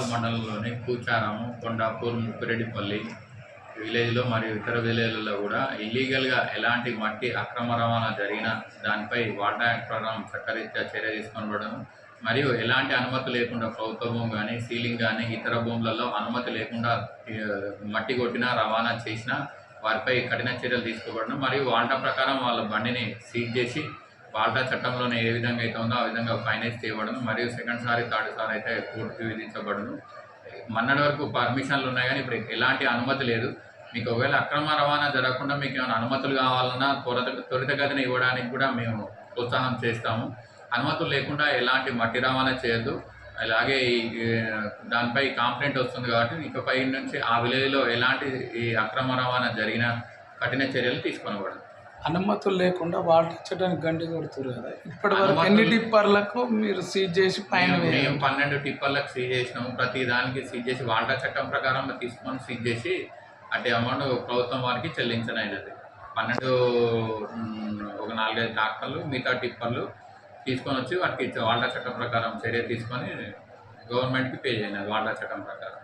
హుస్నాబాద్ మండలంలోని కూచారము కొండాపూర్ ముప్పిరెడ్డిపల్లి విలేజ్లో మరియు ఇతర విలేజ్లలో కూడా ఇల్లీగల్గా ఎలాంటి మట్టి అక్రమ రవాణా జరిగినా దానిపై వాటా యాక్ట్ ప్రకారం చట్టరీత్యా చర్య తీసుకోబడను మరియు ఎలాంటి అనుమతి లేకుండా ప్రభుత్వ భూమి కానీ సీలింగ్ కానీ ఇతర భూములలో అనుమతి లేకుండా మట్టి కొట్టినా రవాణా చేసినా వారిపై కఠిన చర్యలు తీసుకోబడను మరియు వాటా ప్రకారం వాళ్ళ బండిని సీజ్ చేసి వాల్టా చట్టంలోనే ఏ విధంగా అయితే ఉందో ఆ విధంగా ఫైనైజ్ చేయబడను. మరియు సెకండ్ సారి థర్డ్ సారి అయితే కోర్టు విధించబడును. మొన్నటి వరకు పర్మిషన్లు ఉన్నాయి కానీ ఇప్పుడు ఎలాంటి అనుమతి లేదు. మీకు ఒకవేళ అక్రమ రవాణా జరగకుండా మీకు ఏమైనా అనుమతులు కావాలన్నా త్వరత త్వరితగతిన ఇవ్వడానికి కూడా మేము ప్రోత్సాహం చేస్తాము. అనుమతులు లేకుండా ఎలాంటి మట్టి రవాణా చేయొద్దు. అలాగే ఈ దానిపై కాంప్లైంట్ వస్తుంది కాబట్టి ఇకపై నుంచి ఆ విలేజ్లో ఎలాంటి ఈ అక్రమ రవాణా జరిగిన కఠిన చర్యలు తీసుకొనబడదు. అనుమతులు లేకుండా వాటర్ ఇచ్చడానికి గండి కొడుతున్నారు కదా. ఇప్పటి వరకు ఎన్ని టిప్పర్లకు మీరు సీజ్ చేసి పైన మేము- పన్నెండు టిప్పర్లకు సీజ్ చేసినాము ప్రతి దానికి సీజ్ చేసి వాటా చట్టం ప్రకారం తీసుకొని సీజ్ చేసి అటు అమౌంట్ ప్రభుత్వం వారికి చెల్లించనైనది. పన్నెండు ఒక నాలుగైదు ట్రాక్టర్లు మిగతా టిప్పర్లు తీసుకొని వచ్చి వాటికి వాటా చట్టం ప్రకారం చర్య తీసుకొని గవర్నమెంట్కి పే చేయనది వాటా చట్టం ప్రకారం.